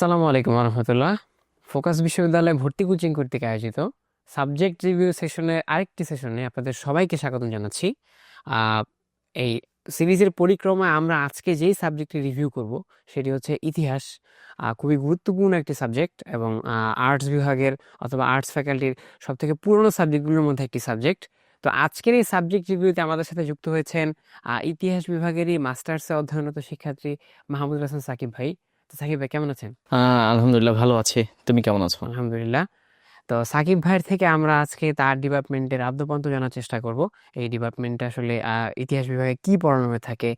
আসসালামু আলাইকুম রহমতুল্লাহ। ফোকাস বিশ্ববিদ্যালয়ে ভর্তি কোচিং কর্তৃক আয়োজিত সাবজেক্ট রিভিউ সেশনের আরেকটি সেশনে আপনাদের সবাইকে স্বাগতম জানাচ্ছি। এই সিরিজের পরিক্রমায় আমরা আজকে যেই সাবজেক্টটি রিভিউ করব সেটি হচ্ছে ইতিহাস। খুবই গুরুত্বপূর্ণ একটি সাবজেক্ট এবং আর্টস বিভাগের অথবা আর্টস ফ্যাকাল্টির সব থেকে পুরনো সাবজেক্টগুলোর মধ্যে একটি সাবজেক্ট। তো আজকের এই সাবজেক্ট রিভিউতে আমাদের সাথে যুক্ত হয়েছেন ইতিহাস বিভাগেরই মাস্টার্সে অধ্যয়নরত শিক্ষার্থী মাহমুদ হাসান সাকিব ভাই। তো সাকিব ভাই কেমন আছেন? হ্যাঁ আলহামদুলিল্লাহ ভালো আছে। তুমি কেমন আছো? আলহামদুলিল্লাহ। তো সাকিব ভাইয়ের থেকে আমরা আজকে তার ডিপার্টমেন্টের আদ্যপান্ত জানার চেষ্টা করব। এই ডিপার্টমেন্টে আসলে ইতিহাস বিভাগে কি পড়ানো হয়ে থাকে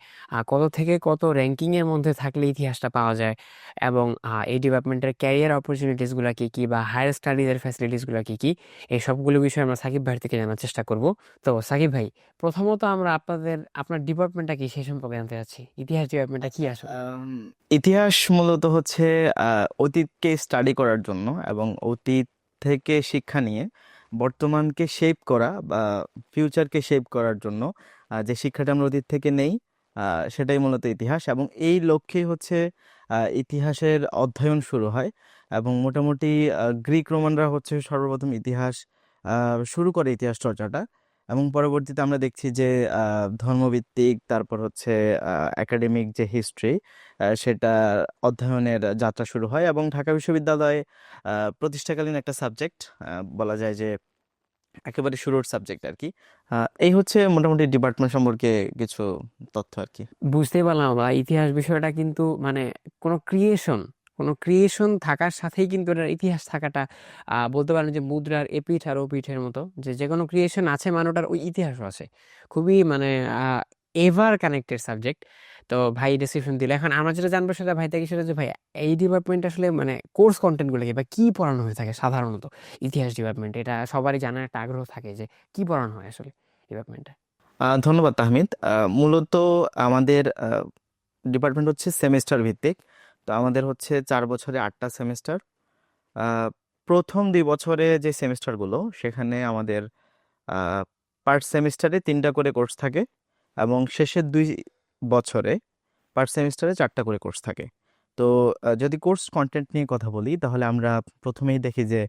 কত থেকে কত র্যাঙ্কিং এর মধ্যে থাকলে ইতিহাসটা পাওয়া যায় এবং এই ডিপার্টমেন্টের ক্যারিয়ার অপরচুনিটিসগুলো কি কি বা হায়ার স্টাডিজের ফ্যাসিলিটিসগুলো কি কি, এই সবগুলো বিষয়ে আমরা সাকিব ভাইয়ের থেকে জানার চেষ্টা করব। তো সাকিব ভাই, প্রথমত আমরা আপনাদের, আপনার ডিপার্টমেন্টটা কি সেই সম্পর্কে জানতে চাচ্ছি? ইতিহাস ডিপার্টমেন্টটা কি আসলে? ইতিহাস মূলত হচ্ছে অতীতকে স্টাডি করার জন্য এবং অতীত থেকে শিক্ষা নিয়ে বর্তমানকে শেপ করা বা ফিউচারকে শেপ করার জন্য যে শিক্ষাটা আমরা অতীত থেকে নেই সেটাই মূলত ইতিহাস এবং এই লক্ষ্যেই হচ্ছে ইতিহাসের অধ্যয়ন শুরু হয় এবং মোটামুটি গ্রিক রোমানরা হচ্ছে সর্বপ্রথম ইতিহাস শুরু করে ইতিহাস চর্চাটা। এবং পরবর্তীতে আমরা দেখছি যে ধর্মভিত্তিক, তারপর হচ্ছে একাডেমিক যে হিস্ট্রি সেটা অধ্যয়নের যাত্রা শুরু হয় এবং ঢাকা বিশ্ববিদ্যালয়ে প্রতিষ্ঠাকালীন একটা সাবজেক্ট বলা যায় যে, একেবারে শুরুর সাবজেক্ট আর কি এই হচ্ছে মোটামুটি ডিপার্টমেন্ট সম্পর্কে কিছু তথ্য আর কি বুঝতেই পারলাম ইতিহাস বিষয়টা কিন্তু মানে কোনো ক্রিয়েশন কোনো ক্রিয়েশন থাকার সাথেই কিন্তু এটার ইতিহাস থাকাটা বলতে পারেন যে মুদ্রার এপিঠ আর ওপিঠের মতো যে যে কোনো ক্রিয়েশন আছে মানে ওটার ওই ইতিহাসও আছে। খুবই মানে এভার কানেক্টেড সাবজেক্ট তো ভাই ডিসক্রিপশন দিলে। এখন আমরা যেটা জানব সেটা ভাই থেকে সেটা যে ভাই এই ডিপার্টমেন্ট আসলে মানে কোর্স কন্টেন্টগুলো কি বা কি পড়ানো হয়ে থাকে সাধারণত? ইতিহাস ডিপার্টমেন্ট এটা সবারই জানার একটা আগ্রহ থাকে যে কি পড়ানো হয় আসলে ডিপার্টমেন্টে আহ, ধন্যবাদ তাহমিদ। মূলত আমাদের ডিপার্টমেন্ট হচ্ছে সেমিস্টার ভিত্তিক। তো আমাদের হচ্ছে চার বছরে আটটা সেমিস্টার। প্রথম দুই বছরে যে সেমিস্টারগুলো, সেখানে আমাদের পার সেমিস্টারে তিনটা করে কোর্স থাকে এবং শেষের দুই বছরে পার সেমিস্টারে চারটা করে কোর্স থাকে। তো যদি কোর্স কন্টেন্ট নিয়ে কথা বলি, তাহলে আমরা প্রথমেই দেখি যে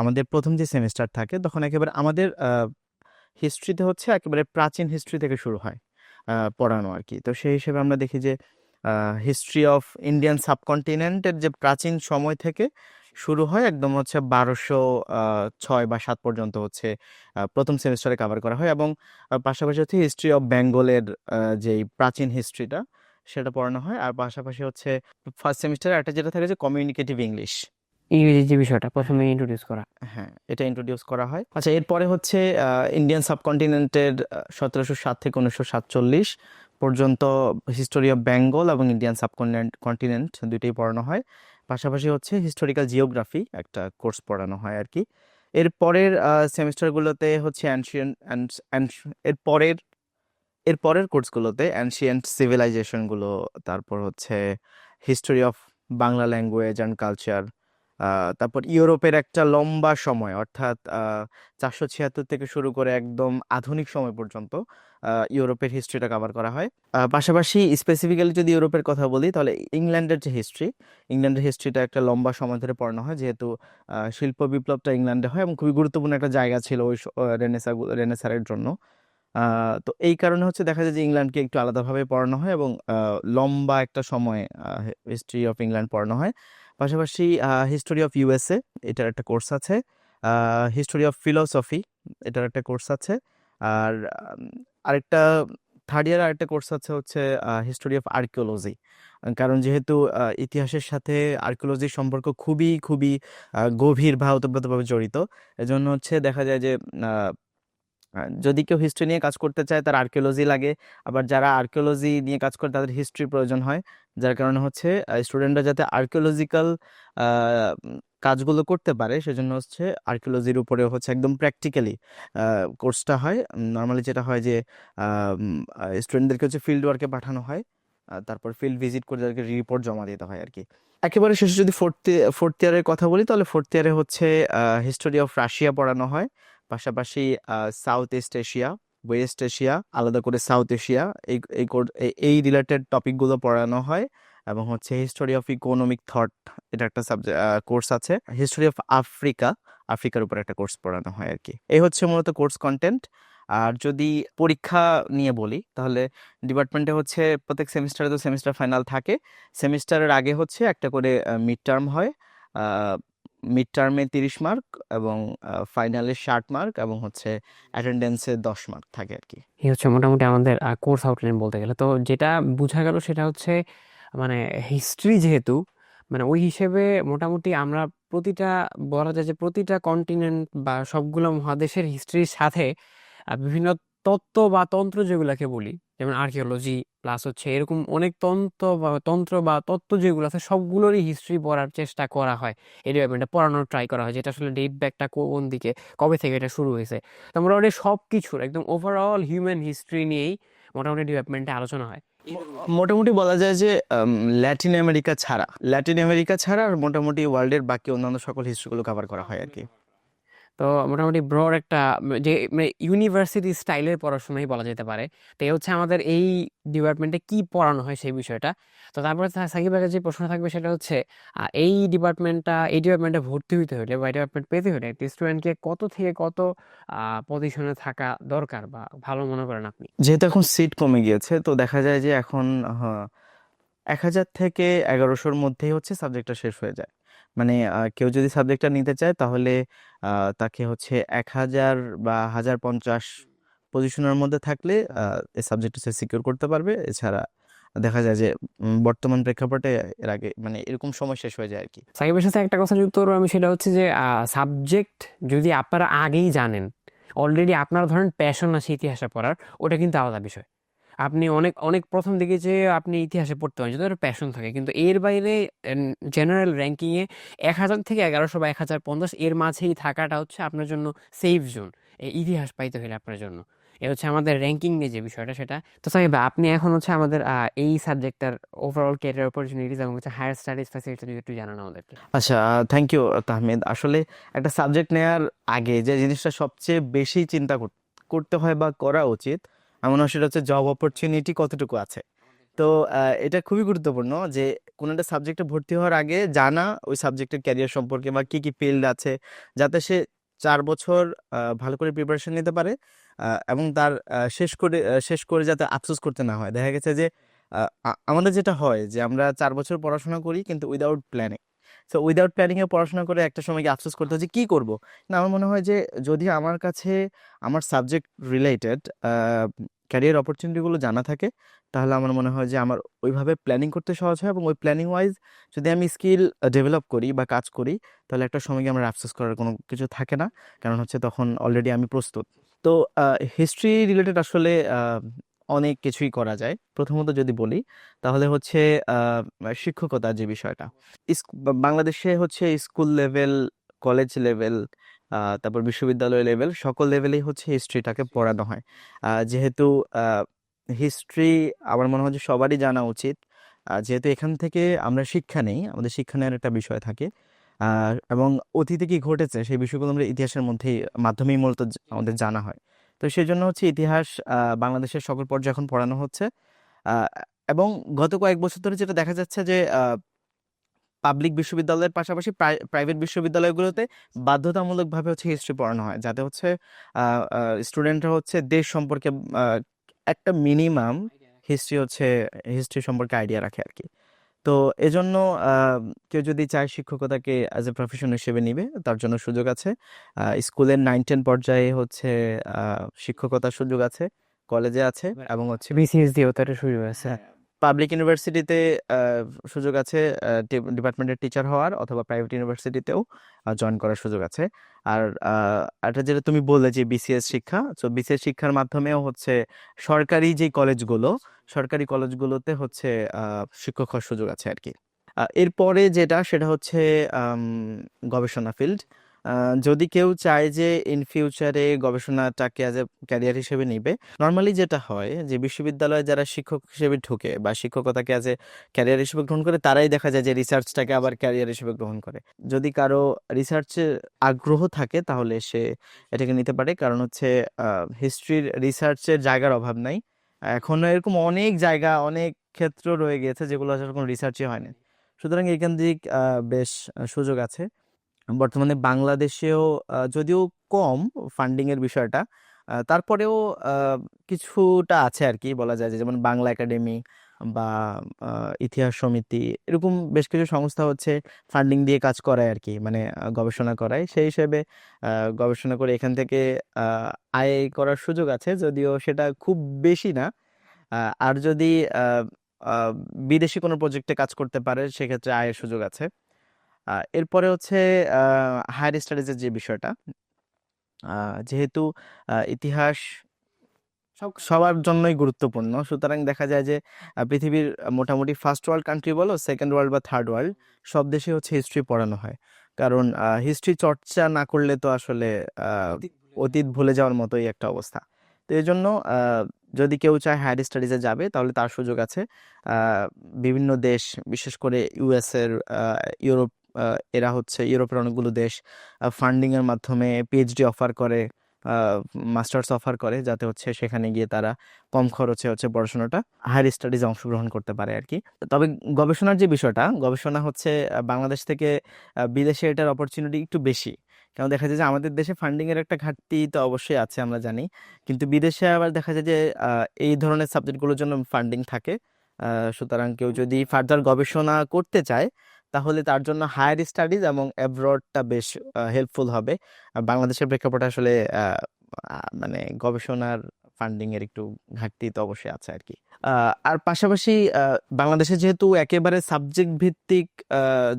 আমাদের প্রথম যে সেমিস্টার থাকে, তখন একেবারে আমাদের হিস্ট্রিতে হচ্ছে একেবারে প্রাচীন হিস্ট্রি থেকে শুরু হয় পড়ানো আর কি। তো সেই হিসেবে আমরা দেখি যে হিস্ট্রি অফ ইন্ডিয়ান সাবকন্টিনেন্টের যে প্রাচীন সময় থেকে শুরু হয় একদম হচ্ছে বারোশো ছয় বা সাত পর্যন্ত হচ্ছে প্রথম সেমিস্টারে কভার করা হয় এবং পাশাপাশি হচ্ছে হিস্ট্রি অফ বেঙ্গলের যেই প্রাচীন হিস্ট্রিটা সেটা পড়ানো হয়। আর পাশাপাশি হচ্ছে ফার্স্ট সেমিস্টারে একটা যেটা থাকে যে কমিউনিকেটিভ ইংলিশ ইংরেজি যে বিষয়টা প্রথমে ইন্ট্রোডিউস করা। হ্যাঁ এটা ইন্ট্রোডিউস করা হয়। আচ্ছা এরপরে হচ্ছে ইন্ডিয়ান সাবকন্টিনেন্টের সতেরোশো সাত থেকে উনিশশো সাতচল্লিশ পর্যন্ত হিস্টোরি অফ বেঙ্গল এবং ইন্ডিয়ান সাবকন্টিনেন্ট কন্টিনেন্ট দুইটাই পড়ানো হয়। পাশাপাশি হচ্ছে হিস্টোরিক্যাল জিওগ্রাফি একটা কোর্স পড়ানো হয় আর কি। এর পরের সেমিস্টারগুলোতে হচ্ছে অ্যানশিয়েন্ট এর পরের এর পরের কোর্সগুলোতে অ্যানশিয়েন্ট সিভিলাইজেশনগুলো তারপর হচ্ছে history of Bangla language and culture তারপর ইউরোপের একটা লম্বা সময়, অর্থাৎ চারশো ছিয়াত্তর থেকে শুরু করে একদম আধুনিক সময় পর্যন্ত ইউরোপের হিস্ট্রিটা কভার করা হয়। পাশাপাশি স্পেসিফিক্যালি যদি ইউরোপের কথা বলি, তাহলে ইংল্যান্ডের যে হিস্ট্রি ইংল্যান্ডের হিস্ট্রিটা একটা লম্বা সময় ধরে পড়ানো হয়, যেহেতু শিল্প বিপ্লবটা ইংল্যান্ডে হয় এবং খুবই গুরুত্বপূর্ণ একটা জায়গা ছিল ওই রেনেসা রেনেসারের জন্য। তো এই কারণে হচ্ছে দেখা যায় যে ইংল্যান্ডকে একটু আলাদাভাবে পড়ানো হয় এবং লম্বা একটা সময় হিস্ট্রি অফ ইংল্যান্ড পড়ানো হয়। পাশাপাশি হিস্টোরি অফ ইউএসএ এটার একটা কোর্স আছে। হিস্টোরি অফ ফিলোসফি এটার একটা কোর্স আছে। আর আরেকটা থার্ড ইয়ার আরেকটা কোর্স আছে হচ্ছে হিস্টোরি অফ আর্কিওলজি কারণ যেহেতু ইতিহাসের সাথে আর্কিওলজির সম্পর্ক খুবই খুবই গভীর বা ওতপ্রোতভাবে জড়িত, এজন্য হচ্ছে দেখা যায় যে যদি কেউ হিস্ট্রি নিয়ে কাজ করতে চায়, তার আর্কিওলজি লাগে। আবার যারা আর্কিওলজি নিয়ে কাজ করে, তাদের হিস্ট্রি প্রয়োজন হয়। যার কারণে হচ্ছে স্টুডেন্টরা যাতে আর্কিওলজিক্যাল কাজগুলো করতে পারে, সেজন্য হচ্ছে আর্কিওলজির উপরে হচ্ছে একদম প্র্যাকটিক্যালি কোর্সটা হয়। নর্মালি যেটা হয় যে স্টুডেন্টদেরকে হচ্ছে ফিল্ড ওয়ার্কে পাঠানো হয়। তারপর ফিল্ড ভিজিট করে তাদেরকে রিপোর্ট জমা দিতে হয় আর কি একেবারে শেষে যদি ফোর্থ ফোর্থ ইয়ারের কথা বলি, তাহলে ফোর্থ ইয়ারে হচ্ছে হিস্টোরি অফ রাশিয়া পড়ানো হয়। পাশাপাশি South East Asia West Asia আলাদা করে সাউথ এশিয়া এই এই রিলেটেড টপিকগুলো পড়ানো হয়। এবং হচ্ছে হিস্টোরি অফ ইকোনমিক থট এটা একটা সাবজেক্ট কোর্স আছে। হিস্টোরি অফ আফ্রিকা আফ্রিকার উপর একটা কোর্স পড়ানো হয় আর কি এই হচ্ছে মূলত কোর্স কন্টেন্ট আর যদি পরীক্ষা নিয়ে বলি, তাহলে ডিপার্টমেন্টে হচ্ছে প্রত্যেক সেমিস্টারে তো সেমিস্টার ফাইনাল থাকে। সেমিস্টারের আগে হচ্ছে একটা করে মিড টার্ম হয়। মিড টার্মে তিরিশ মার্ক এবং ফাইনালে ষাট মার্ক এবং হচ্ছে অ্যাটেন্ডেন্সে দশ মার্ক থাকে আর কি। এই হচ্ছে মোটামুটি আমাদের কোর্স আউটলাইন বলতে গেলে। তো যেটা বোঝা গেল সেটা হচ্ছে মানে হিস্ট্রি যেহেতু মানে ওই হিসেবে মোটামুটি আমরা প্রতিটা, বলা যায় যে প্রতিটা কন্টিনেন্ট বা সবগুলো মহাদেশের হিস্ট্রির সাথে বিভিন্ন তত্ত্ব বা তন্ত্র যেগুলাকে বলি, যেমন আর্কিওলজি প্লাস হচ্ছে এরকম অনেক তন্ত্র বা তন্ত্র বা তত্ত্ব যেগুলো আছে, সবগুলোরই হিস্ট্রি পড়ার চেষ্টা করা হয়। এই ডিপার্টমেন্টে পড়ানোর ট্রাই করা হয়, যেটা আসলে ডেট ব্যাকটা কোন দিকে, কবে থেকে এটা শুরু হয়েছে। তো মোটামুটি সব কিছুর একদম ওভারঅল হিউম্যান হিস্ট্রি নিয়েই মোটামুটি ডিপার্টমেন্টে আলোচনা হয়। মোটামুটি বলা যায় যে ল্যাটিন আমেরিকা ছাড়া ল্যাটিন আমেরিকা ছাড়া আর মোটামুটি ওয়ার্ল্ডের বাকি অন্যান্য সকল হিস্ট্রিগুলো কভার করা হয় আর কি তো মোটামুটি ব্রড একটা, যে মানে ইউনিভার্সিটি স্টাইলের পড়াশোনাই বলা যেতে পারে। তো এই হচ্ছে আমাদের এই ডিপার্টমেন্টে কি পড়ানো হয় সেই বিষয়টা। তো তারপরে সাকিব ভাইয়ের যে প্রশ্ন থাকবে সেটা হচ্ছে এই ডিপার্টমেন্টটা এই ডিপার্টমেন্টে ভর্তি হতে হলে বা ডিপার্টমেন্ট পেতে হলে একটি স্টুডেন্টকে কত থেকে কত পজিশনে থাকা দরকার বা ভালো মনে করেন আপনি? যেহেতু এখন সিট কমে গিয়েছে, তো দেখা যায় যে এখন এক হাজার থেকে এগারোশোর মধ্যেই হচ্ছে সাবজেক্টটা শেষ হয়ে যায়। মানে কেউ যদি সাবজেক্টটা নিতে চায়, তাহলে তাকে হচ্ছে এক হাজার বা হাজার পঞ্চাশ পজিশনের মধ্যে থাকলে এই সাবজেক্টটা সে সিকিউর করতে পারবে। এছাড়া দেখা যায় যে বর্তমান প্রেক্ষাপটে এর আগে মানে এরকম সময় শেষ হয়ে যায় আর কি সাকিবের সাথে একটা কথা যুক্ত করব আমি সেটা হচ্ছে যে সাবজেক্ট যদি আপনারা আগেই জানেন অলরেডি আপনার ধরেন প্যাশন আছে ইতিহাসে পড়ার, ওটা কিন্তু আলাদা বিষয়। আপনি অনেক অনেক প্রথম দিকে যে আপনি ইতিহাসে পড়তে পারেন যদি একটা প্যাশন থাকে। কিন্তু এর বাইরে জেনারেল র্যাঙ্কিংয়ে এক হাজার থেকে এগারোশো বা এক হাজার পঞ্চাশ, এর মাঝেই থাকাটা হচ্ছে আপনার জন্য সেফ জোন এই ইতিহাস পাইতে হলে আপনার জন্য। এ হচ্ছে আমাদের র্যাঙ্কিং নিয়ে যে বিষয়টা, সেটা। তো সাহেব আপনি এখন হচ্ছে আমাদের এই সাবজেক্টটার ওভারঅল ক্যারিয়ার অপরচুনিটিস এবং হচ্ছে হায়ার স্টাডিজ ফ্যাসিলিটি যদি একটু জানান আমাদেরকে। আচ্ছা থ্যাংক ইউ তাহমেদ। আসলে একটা সাবজেক্ট নেওয়ার আগে যে জিনিসটা সবচেয়ে বেশি চিন্তা করতে হয় বা করা উচিত হয় সেটা হচ্ছে জব অপরচুনিটি কতটুকু আছে। তো এটা খুবই গুরুত্বপূর্ণ যে কোনো একটা সাবজেক্টে ভর্তি হওয়ার আগে জানা ওই সাবজেক্টের ক্যারিয়ার সম্পর্কে বা কী কী ফিল্ড আছে, যাতে সে চার বছর ভালো করে প্রিপারেশন নিতে পারে এবং তার শেষ করে শেষ করে যাতে আফসোস করতে না হয়। দেখা গেছে যে আমাদের যেটা হয় যে আমরা চার বছর পড়াশোনা করি কিন্তু উইদাউট প্ল্যানিং সো উইদাউট প্ল্যানিংয়ে পড়াশোনা করে একটা সময় গিয়ে আফসোস করতে হচ্ছে কী করব? না, আমার মনে হয় যে, যদি আমার কাছে আমার সাবজেক্ট রিলেটেড ক্যারিয়ার অপরচুনিটিগুলো জানা থাকে, তাহলে আমার মনে হয় যে, আমার ওইভাবে প্ল্যানিং করতে সহজ হয় এবং ওই প্ল্যানিং ওয়াইজ যদি আমি স্কিল ডেভেলপ করি বা কাজ করি, তাহলে একটা সময় গিয়ে আমার আফসোস করার কোনো কিছু থাকে না। কারণ হচ্ছে তখন অলরেডি আমি প্রস্তুত। তো হিস্ট্রি রিলেটেড আসলে অনেক কিছুই করা যায়। প্রথমত যদি বলি, তাহলে হচ্ছে শিক্ষকতা যে বিষয়টা। বাংলাদেশে হচ্ছে স্কুল লেভেল, কলেজ লেভেল তারপর বিশ্ববিদ্যালয় লেভেল, সকল লেভেলেই হচ্ছে হিস্ট্রিটাকে পড়ানো হয়। যেহেতু হিস্ট্রি আমার মনে হয় যে সবারই জানা উচিত। যেহেতু এখান থেকে আমরা শিক্ষা নেই, আমাদের শিক্ষা নেওয়ার একটা বিষয় থাকে। এবং অতীতে কি ঘটেছে, সেই বিষয়গুলো আমরা ইতিহাসের মধ্যেই, মাধ্যমেই মূলত আমাদের জানা হয়। তো সেই জন্য হচ্ছে ইতিহাস বাংলাদেশের সকল পর্যায়ে এখন পড়ানো হচ্ছে। এবং গত কয়েক বছর ধরে যেটা দেখা যাচ্ছে যে পাবলিক বিশ্ববিদ্যালয়ের পাশাপাশি প্রাইভেট বিশ্ববিদ্যালয়গুলোতে বাধ্যতামূলকভাবে হচ্ছে হিস্ট্রি পড়ানো হয়। যাতে হচ্ছে স্টুডেন্টরা হচ্ছে দেশ সম্পর্কে একটা মিনিমাম হিস্ট্রি হচ্ছে হিস্ট্রি সম্পর্কে আইডিয়া রাখে আর কি তো এজন্য আহ, কেউ যদি চায় শিক্ষকতাকে অ্যাজ এ প্রফেশন হিসেবে নিবে তার জন্য সুযোগ আছে। স্কুলের নাইন টেন পর্যায়ে হচ্ছে আহ, শিক্ষকতার সুযোগ আছে কলেজে আছে এবং হচ্ছে বিসিএস দিয়েও তার সুযোগ আছে হয়েছে। পাবলিক ইউনিভার্সিটিতে সুযোগ আছে ডিপার্টমেন্টের টিচার হওয়ার অথবা প্রাইভেট ইউনিভার্সিটিতেও জয়েন করার সুযোগ আছে। আর এটা যেটা তুমি বললে যে বিসিএস শিক্ষা তো বিসিএস শিক্ষার মাধ্যমেও হচ্ছে সরকারি যে কলেজগুলো, সরকারি কলেজগুলোতে হচ্ছে শিক্ষক হওয়ার সুযোগ আছে আর কি এরপরে যেটা, সেটা হচ্ছে গবেষণা ফিল্ড যদি কেউ চায় যে ইন ফিউচারে গবেষণাটাকে অ্যাজ এ ক্যারিয়ার হিসেবে নিবে নর্মালি যেটা হয় যে বিশ্ববিদ্যালয়ে যারা শিক্ষক হিসেবে ঢুকে বা শিক্ষকতাকে অ্যাজ এ ক্যারিয়ার হিসেবে গ্রহণ করে, তারাই দেখা যায় যে রিসার্চটাকে আবার ক্যারিয়ার হিসেবে গ্রহণ করে। যদি কারও রিসার্চের আগ্রহ থাকে, তাহলে সে এটাকে নিতে পারে। কারণ হচ্ছে হিস্ট্রির রিসার্চের জায়গার অভাব নাই। এখনও এরকম অনেক জায়গা, অনেক ক্ষেত্র রয়ে গেছে যেগুলো আসলে কোনো রিসার্চই হয়নি সুতরাং এখান দিক বেশ সুযোগ আছে। বর্তমানে বাংলাদেশেও যদিও কম ফান্ডিং এর বিষয়টা তারপরেও কিছুটা আছে আর কি বলা যায় যে, যেমন বাংলা একাডেমি বা ইতিহাস সমিতি, এরকম বেশ কিছু সংস্থা হচ্ছে ফান্ডিং দিয়ে কাজ করায় আর কি মানে গবেষণা করায়। সেই হিসেবে গবেষণা করে এখান থেকে আয় করার সুযোগ আছে, যদিও সেটা খুব বেশি না। আর যদি বিদেশি কোনো প্রজেক্টে কাজ করতে পারে, সেক্ষেত্রে আয়ের সুযোগ আছে। এরপরে হচ্ছে হায়ার স্টাডিজের যে বিষয়টা যেহেতু ইতিহাস সব- সবার জন্যই গুরুত্বপূর্ণ। সুতরাং দেখা যায় যে পৃথিবীর মোটামুটি ফার্স্ট ওয়ার্ল্ড কান্ট্রি বলো সেকেন্ড ওয়ার্ল্ড বা থার্ড ওয়ার্ল্ড সব দেশে হচ্ছে হিস্ট্রি পড়ানো হয়। কারণ হিস্ট্রি চর্চা না করলে তো আসলে অতীত ভুলে যাওয়ার মতোই একটা অবস্থা। তো এই জন্য যদি কেউ চায় হায়ার স্টাডিজে যাবে তাহলে তার সুযোগ আছে। বিভিন্ন দেশ বিশেষ করে ইউএস এর আহ, ইউরোপ এরা হচ্ছে ইউরোপের অনেকগুলো দেশ ফান্ডিং এর মাধ্যমে পিএইচডি অফার করে মাস্টার্স অফার করে, যাতে হচ্ছে সেখানে গিয়ে তারা কম খরচে হচ্ছে পড়াশোনাটা হায়ার স্টাডিজে অংশগ্রহণ করতে পারে আর কি তবে গবেষণার যে বিষয়টা, গবেষণা হচ্ছে বাংলাদেশ থেকে বিদেশে এটার অপরচুনিটি একটু বেশি। কারণ দেখা যায় যে আমাদের দেশে ফান্ডিং এর একটা ঘাটতি তো অবশ্যই আছে, আমরা জানি। কিন্তু বিদেশে আবার দেখা যায় যে এই ধরনের সাবজেক্টগুলোর জন্য ফান্ডিং থাকে। সুতরাং কেউ যদি ফার্দার গবেষণা করতে চায় তাহলে তার জন্য হায়ার স্টাডিজ এবং অ্যাব্রডটা বেশ হেল্পফুল হবে। বাংলাদেশের প্রেক্ষাপটে আসলে মানে গবেষণার ফান্ডিং এর একটু ঘাটতি তো অবশ্যই আছে আর কি আর পাশাপাশি বাংলাদেশে যেহেতু একেবারে সাবজেক্ট ভিত্তিক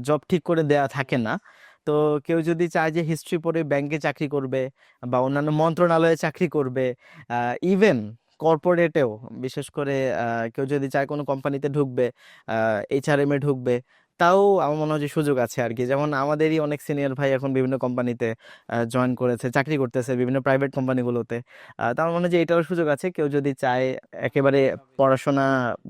জব ঠিক করে দেয়া থাকে না, তো কেউ যদি চায় যে হিস্ট্রি পড়ে ব্যাংকে চাকরি করবে বা অন্যান্য মন্ত্রণালয়ে চাকরি করবে ইভেন কর্পোরেটেও বিশেষ করে কেউ যদি চায় কোনো কোম্পানিতে ঢুকবে এইচআরএম এ ঢুকবে তাও আমার মনে হয় যে সুযোগ আছে আর কি যেমন আমাদেরই অনেক সিনিয়র ভাই এখন বিভিন্ন কোম্পানিতে জয়েন করেছে, চাকরি করতেছে বিভিন্ন প্রাইভেট কোম্পানিগুলোতে তো আমার মনে হয় যে এটারও সুযোগ আছে। কেউ যদি চায় একেবারে পড়াশোনা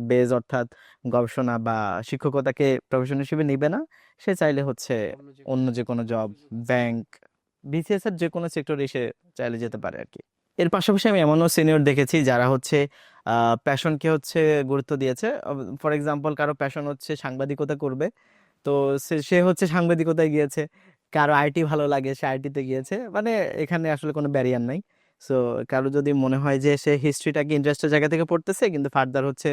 বেজ অর্থাৎ গবেষণা বা শিক্ষকতাকে প্রফেশন হিসেবে নিবে না, সে চাইলে হচ্ছে অন্য যে কোনো জব ব্যাংক বিসিএস এর যে কোনো সেক্টরে এসে চাইলে যেতে পারে আর কি এর পাশাপাশি আমি এমনও সিনিয়র দেখেছি যারা হচ্ছে প্যাশনকে হচ্ছে গুরুত্ব দিয়েছে। ফর এক্সাম্পল কারও প্যাশন হচ্ছে সাংবাদিকতা করবে। তো সে হচ্ছে সাংবাদিকতায় গিয়েছে। কারও আইটি ভালো লাগে, সে আইটিতে গিয়েছে। মানে এখানে আসলে কোনো ব্যারিয়ার নাই। সো কারও যদি মনে হয় যে সে হিস্ট্রিটাকে ইন্টারেস্টের জায়গা থেকে পড়তেছে, কিন্তু ফার্দার হচ্ছে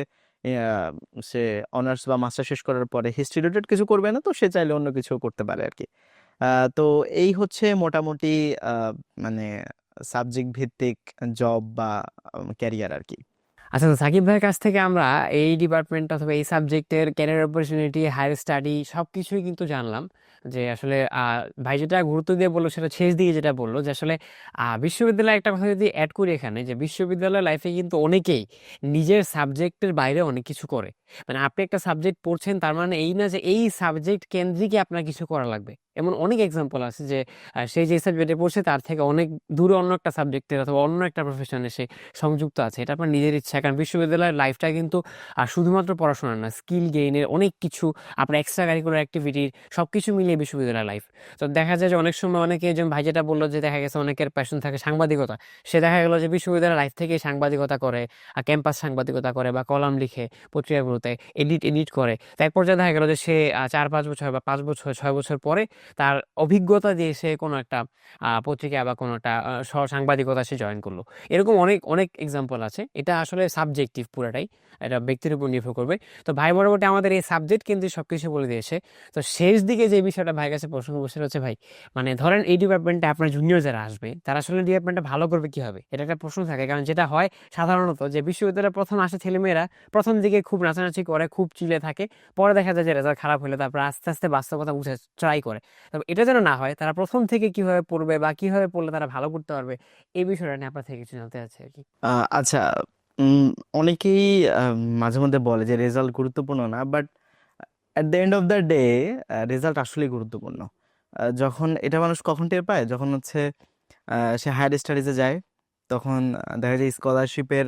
সে অনার্স বা মাস্টার শেষ করার পরে হিস্ট্রি রিলেটেড কিছু করবে না, তো সে চাইলে অন্য কিছু করতে পারে আর কি তো এই হচ্ছে মোটামুটি মানে সাবজেক্ট ভিত্তিক জব বা ক্যারিয়ার আর কি আচ্ছা সাকিব ভাইয়ের কাছ থেকে আমরা এই ডিপার্টমেন্ট অথবা এই সাবজেক্টের ক্যারিয়ার অপরচুনিটি হায়ার স্টাডি সব কিছুই কিন্তু জানলাম। যে আসলে ভাই যেটা গুরুত্ব দিয়ে বলল সেটা শেষ দিকে যেটা বলল যে আসলে বিশ্ববিদ্যালয়ে একটা কথা যদি অ্যাড করি এখানে যে বিশ্ববিদ্যালয় লাইফে কিন্তু অনেকেই নিজের সাবজেক্টের বাইরে অনেক কিছু করে। মানে আপনি একটা সাবজেক্ট পড়ছেন তার মানে এই না যে এই সাবজেক্ট কেন্দ্রিকই আপনার কিছু করা লাগবে। এমন অনেক এক্সাম্পল আছে যে সেই যে সাবজেক্টে পড়ছে তার থেকে অনেক দূরে অন্য একটা সাবজেক্টের অথবা অন্য একটা প্রফেশনে সে সংযুক্ত আছে। এটা আপনার নিজের ইচ্ছা। কারণ বিশ্ববিদ্যালয়ের লাইফটা কিন্তু আর শুধুমাত্র পড়াশোনা না স্কিল গেইনের অনেক কিছু আপনার এক্সট্রা কারিকুলার অ্যাক্টিভিটির সব কিছু মিলিয়ে বিশ্ববিদ্যালয় লাইফ তো দেখা যায় যে অনেক সময় অনেকে, যেমন ভাই যেটা বলল যে দেখা গেছে অনেকের প্যাশন থাকে সাংবাদিকতা। সে দেখা গেলো যে বিশ্ববিদ্যালয় লাইফ থেকে সাংবাদিকতা করে আর ক্যাম্পাস সাংবাদিকতা করে বা কলাম লিখে পত্রিকাগুলোতে এডিট এডিট করে। তাই পর্যায়ে দেখা গেল যে সে চার পাঁচ বছর বা পাঁচ বছর, ছয় বছর পরে তার অভিজ্ঞতা দিয়ে সে কোনো একটা পত্রিকা বা কোনো একটা সাংবাদিকতা সে জয়েন করল। এরকম অনেক অনেক এক্সাম্পল আছে। এটা আসলে সাবজেক্টিভ পুরাটাই। এটা ব্যক্তির উপর নির্ভর করবে। তো ভাই মোটামুটি আমাদের এই সাবজেক্ট কিন্তু সব কিছু বলে দিয়েছে। তো শেষ দিকে যে বিষয়টা ভাই কাছে প্রশ্ন বসে হচ্ছে, ভাই মানে ধরেন এই ডিপার্টমেন্টে আপনার জুনিয়র যারা আসবে, তারা আসলে ডিপার্টমেন্টটা ভালো করবে কি হবে এটা একটা প্রশ্ন থাকে। কারণ যেটা হয় সাধারণত যে বিশ্ববিদ্যালয়ে প্রথম আসে ছেলেমেয়েরা প্রথম দিকে খুব নাচানাচি করে, খুব চিলে থাকে। পরে দেখা যায় যে রেজাল্ট খারাপ হলে তারপর আস্তে আস্তে বাস্তবতা বুঝে ট্রাই করে। এটা যেন না হয় তারা প্রথম থেকে কীভাবে পড়বে বা কীভাবে পড়লে তারা ভালো করতে পারবে এই বিষয়টা নিয়ে আপনার থেকে কিছু জানতে চাচ্ছি আর কি। আচ্ছা উম, অনেকেই মাঝে মধ্যে বলে যে রেজাল্ট গুরুত্বপূর্ণ না but at the end of the day result আসলেই গুরুত্বপূর্ণ। যখন এটা মানুষ কখন টের পায়? যখন হচ্ছে আহ, সে হায়ার স্টাডিজে যায় তখন দেখা যায় স্কলারশিপের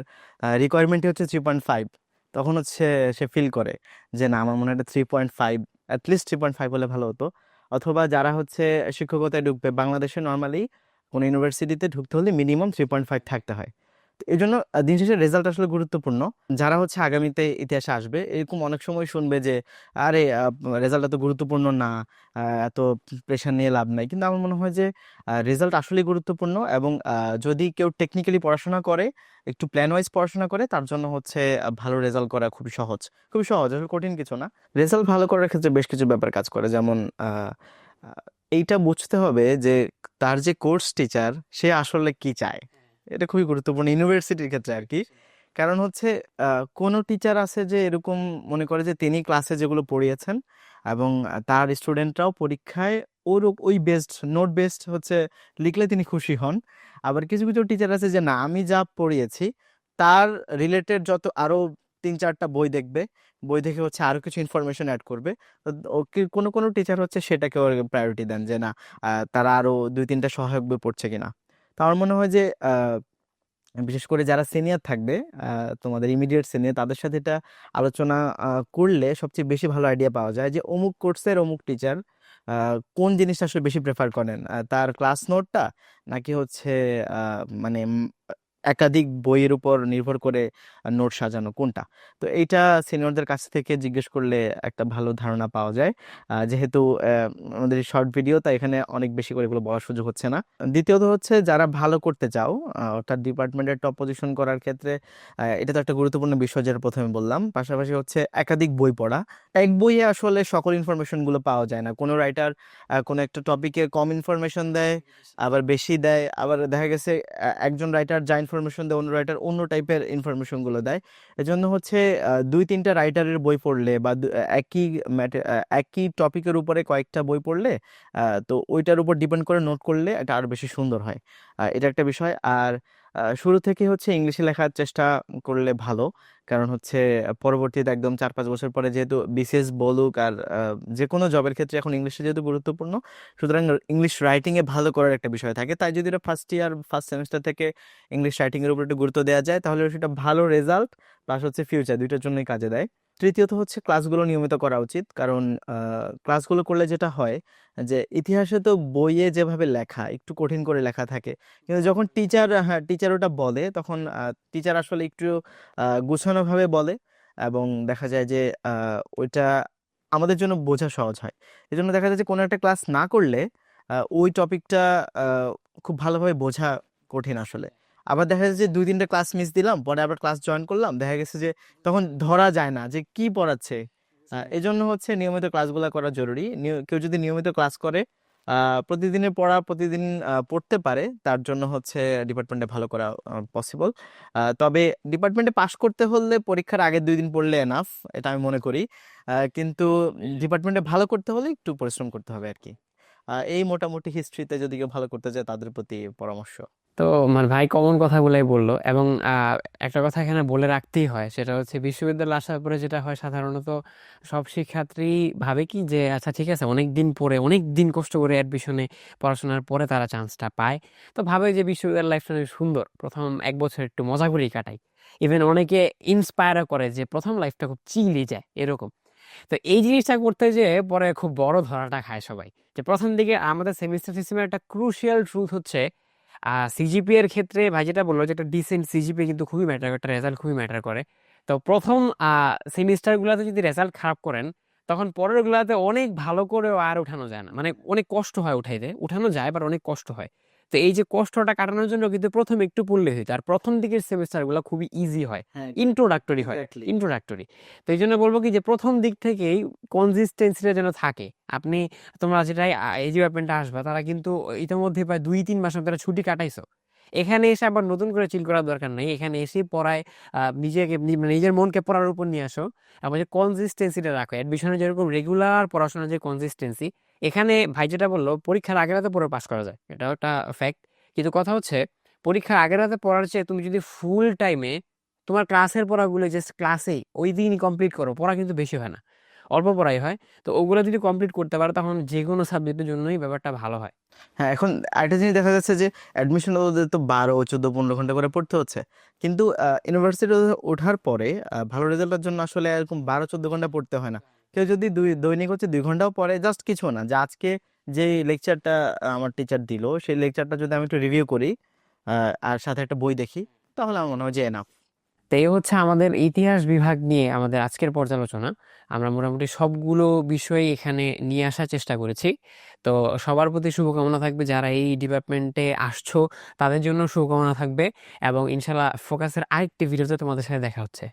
রিকোয়ারমেন্টই হচ্ছে থ্রি পয়েন্ট ফাইভ তখন হচ্ছে সে ফিল করে যে না আমার মনে হয় three point five at least three point five হলে ভালো হতো। অথবা যারা হচ্ছে শিক্ষকতায় ঢুকবে, বাংলাদেশে নর্মালি কোনো ইউনিভার্সিটিতে ঢুকতে হলে মিনিমাম থ্রি পয়েন্ট ফাইভ থাকতে হয়। এই জন্য দিন শেষে রেজাল্ট আসলে গুরুত্বপূর্ণ। যারা হচ্ছে আগামীতে ইতিহাসে আসবে, এরকম অনেক সময় শুনবে যে, আরে রেজাল্ট এত গুরুত্বপূর্ণ না এত প্রেশার নিয়ে লাভ নাই। কিন্তু আমার মনে হয় যে রেজাল্ট আসলেই গুরুত্বপূর্ণ এবং যদি কেউ টেকনিক্যালি পড়াশোনা করে, একটু প্ল্যান ওয়াইজ পড়াশোনা করে, তার জন্য হচ্ছে ভালো রেজাল্ট করা খুবই সহজ। খুবই সহজ, আসলে কঠিন কিছু না। রেজাল্ট ভালো করার ক্ষেত্রে বেশ কিছু ব্যাপার কাজ করে। যেমন এইটা বুঝতে হবে যে, তার যে কোর্স টিচার সে আসলে কি চায়? এটা খুবই গুরুত্বপূর্ণ ইউনিভার্সিটির ক্ষেত্রে আর কি কারণ হচ্ছে কোনো টিচার আছে যে এরকম মনে করে যে তিনি ক্লাসে যেগুলো পড়িয়েছেন এবং তার স্টুডেন্টরাও পরীক্ষায় ওর ওই বেস্ট, নোট বেস্ট হচ্ছে লিখলে তিনি খুশি হন। আবার কিছু কিছু টিচার আছে যে না, আমি যা পড়িয়েছি তার রিলেটেড যত আরও তিন, চারটা বই দেখবে, বই দেখে হচ্ছে আরও কিছু ইনফরমেশন অ্যাড করবে। কোনো কোনো টিচার হচ্ছে সেটাকে ওর প্রায়োরিটি দেন যে না তারা আরও দুই, তিনটা সহায়ক বই পড়ছে কিনা। তো আমার মনে হয় যে বিশেষ করে যারা সিনিয়র থাকবে তোমাদের ইমিডিয়েট সিনিয়র, তাদের সাথে এটা আলোচনা করলে সবচেয়ে বেশি ভালো আইডিয়া পাওয়া যায় যে, অমুক কোর্সের অমুক টিচার কোন জিনিসটা আসলে বেশি প্রেফার করেন? তার ক্লাস নোটটা নাকি হচ্ছে মানে একাধিক বইয়ের উপর নির্ভর করে নোট সাজানো কোনটা? তো এইটা সিনিয়রদের কাছ থেকে জিজ্ঞেস করলে একটা ভালো ধারণা পাওয়া যায়। যেহেতু আমাদের শর্ট ভিডিও, তাই এখানে অনেক বেশি করে এগুলো বলার সুযোগ হচ্ছে না। দ্বিতীয়ত হচ্ছে, যারা ভালো করতে চাও অর্থাৎ ডিপার্টমেন্টের টপ পজিশন করার ক্ষেত্রে এটা তো একটা গুরুত্বপূর্ণ বিষয় যেটা প্রথমে বললাম। পাশাপাশি হচ্ছে, একাধিক বই পড়া। এক বইয়ে আসলে সকল ইনফরমেশনগুলো পাওয়া যায় না। কোনো রাইটার কোনো একটা টপিকে কম ইনফরমেশন দেয়, আবার বেশি দেয়, আবার দেখা গেছে একজন রাইটার যা ইনফরমেশন দেয়, অন্য রাইটার অন্য টাইপের ইনফরমেশনগুলো দেয়। এজন্য হচ্ছে দুই তিনটা রাইটারের বই পড়লে বা একই একই টপিকের উপরে কয়েকটা বই পড়লে তো ওইটার উপর ডিপেন্ড করে নোট করলে এটা আরও বেশি সুন্দর হয়। এটা একটা বিষয়। আর শুরু থেকে হচ্ছে ইংলিশে লেখার চেষ্টা করলে ভালো। কারণ হচ্ছে পরবর্তীতে একদম চার পাঁচ বছর পরে যেহেতু বিসিএস বলুক আর যে কোনো জবের ক্ষেত্রে এখন ইংলিশে যেহেতু গুরুত্বপূর্ণ, সুতরাং ইংলিশ রাইটিংয়ে ভালো করার একটা বিষয় থাকে। তাই যদি এটা ফার্স্ট ইয়ার ফার্স্ট সেমিস্টার থেকে ইংলিশ রাইটিংয়ের উপর একটু গুরুত্ব দেওয়া যায়, তাহলে সেটা ভালো রেজাল্ট প্লাস হচ্ছে ফিউচার দুইটার জন্যই কাজে দেয়। তৃতীয়ত হচ্ছে ক্লাসগুলো নিয়মিত করা উচিত। কারণ ক্লাসগুলো করলে যেটা হয় যে, ইতিহাসে তো বইয়ে যেভাবে লেখা, একটু কঠিন করে লেখা থাকে। কিন্তু যখন টিচার হ্যাঁ টিচার ওটা বলে, তখন টিচার আসলে একটু গুছানোভাবে বলে এবং দেখা যায় যে ওইটা আমাদের জন্য বোঝা সহজ হয়। এই জন্য দেখা যায় যে, কোনো একটা ক্লাস না করলে ওই টপিকটা খুব ভালোভাবে বোঝা কঠিন আসলে। আবার দেখা যাচ্ছে যে দুই তিনটা ক্লাস মিস দিলাম পরে আবার ক্লাস জয়েন করলাম দেখা গেছে যে তখন ধরা যায় না যে কি পড়াচ্ছে। এই জন্য হচ্ছে নিয়মিত ক্লাসগুলো করা জরুরি। কেউ যদি নিয়মিত ক্লাস করে প্রতিদিনের পড়া প্রতিদিন পড়তে পারে তার জন্য হচ্ছে ডিপার্টমেন্টে ভালো করা পসিবল তবে ডিপার্টমেন্টে পাশ করতে হলে পরীক্ষার আগের দুই দিন পড়লে এনাফ এটা আমি মনে করি। কিন্তু ডিপার্টমেন্টে ভালো করতে হলে একটু পরিশ্রম করতে হবে আর কি। এই মোটামুটি হিস্ট্রিতে যদি কেউ ভালো করতে চায় তাদের প্রতি পরামর্শ। তো আমার ভাই কমন কথাগুলাই বলল এবং একটা কথা এখানে বলে রাখতেই হয়, সেটা হচ্ছে বিশ্ববিদ্যালয়ে আসার পরে যেটা হয় সাধারণত সব শিক্ষার্থী ভাবে কি যে আচ্ছা ঠিক আছে অনেক দিন পরে অনেক দিন কষ্ট করে অ্যাডমিশনে পড়াশোনার পরে তারা চান্সটা পায়। তো ভাবে যে বিশ্ববিদ্যালয় লাইফটা সুন্দর, প্রথম এক বছর একটু মজা করেই কাটাই। ইভেন অনেকে ইন্সপায়ারও করে যে প্রথম লাইফটা খুব চিলি যায়, এরকম। তো এই জিনিসটা করতে যে পরে খুব বড় ধরাটা খায় সবাই। যে প্রথম দিকে আমাদের সেমিস্টার সিস্টেমের একটা ক্রুশিয়াল ট্রুথ হচ্ছে সিজিপি এর ক্ষেত্রে ভাই যেটা বলল যে একটা ডিসেন্ট সিজিপি কিন্তু খুবই ম্যাটার একটা রেজাল্ট খুবই ম্যাটার করে। তো প্রথম সেমিস্টারগুলোতে যদি রেজাল্ট খারাপ করেন, তখন পরেরগুলোতে অনেক ভালো করেও আর উঠানো যায় না। মানে অনেক কষ্ট হয় উঠাইতে। উঠানো যায় বা অনেক কষ্ট হয়। তো এই যে কষ্টটা কাটানোর জন্য কিন্তু প্রথম একটু পড়লে হইতো আর প্রথম দিকের সেমিস্টারগুলো খুবই ইজি হয়। হ্যাঁ ইন্ট্রোডাক্টরি হয়। ইন্ট্রোডাক্টরি তো এই জন্য বলব কি যে প্রথম দিক থেকেই কনসিস্টেন্সিটা যেন থাকে। আপনি তোমরা যেটাই এই ডিপার্টমেন্টে আসবা তারা কিন্তু ইতিমধ্যে প্রায় দুই তিন মাস তারা ছুটি কাটাইছো। এখানে এসে আবার নতুন করে চিল করার দরকার নেই। এখানে এসে পড়ায় নিজেকে মানে নিজের মনকে পড়ার উপর নিয়ে আসো। এবং যে কনসিস্টেন্সিটা রাখো। অ্যাডমিশনের যেরকম রেগুলার পড়াশোনার যে কনসিস্টেন্সি এখানে ভাই যেটা বলল, পরীক্ষার আগের রাতে পড়ে পাস করা যায়। এটাও একটা ফ্যাক্ট কিন্তু কথা হচ্ছে, পরীক্ষার আগের রাতে পড়ার চেয়ে তুমি যদি ফুল টাইমে তোমার ক্লাসের পড়াগুলো জাস্ট ক্লাসেই ওই দিনই কমপ্লিট করো, পড়া কিন্তু বেশি হয় না। অল্প পড়াই হয়। তো ওগুলো যদি কমপ্লিট করতে পারো, তখন যে কোনো সাবজেক্টের জন্যই ব্যাপারটা ভালো হয়। হ্যাঁ এখন আরেকটা জিনিস দেখা যাচ্ছে যে অ্যাডমিশন ওদের তো বারো, চোদ্দ, পনেরো ঘণ্টা করে পড়তে হচ্ছে। কিন্তু ইউনিভার্সিটি ওঠার পরে ভালো রেজাল্টের জন্য আসলে এরকম বারো, চোদ্দ ঘণ্টা পড়তে হয় না। কেউ যদি দুই, দৈনিক হচ্ছে দুই ঘন্টাও পড়ে জাস্ট কিছু না। যে আজকে যে লেকচারটা আমার টিচার দিল, সেই লেকচারটা যদি আমি একটু রিভিউ করি আর সাথে একটা বই দেখি, তাহলে আমার মনে হয় যে এনাফ তো এই হচ্ছে আমাদের ইতিহাস বিভাগ নিয়ে আমাদের আজকের পর্যালোচনা। আমরা মোটামুটি সবগুলো বিষয় এখানে নিয়ে আসার চেষ্টা করেছি। তো সবার প্রতি শুভকামনা থাকবে। যারা এই ডিপার্টমেন্টে আসছো, তাদের জন্য শুভকামনা থাকবে। এবং ইনশাল্লাহ ফোকাসের আরেকটি ভিডিওতে তোমাদের সাথে দেখা হচ্ছে।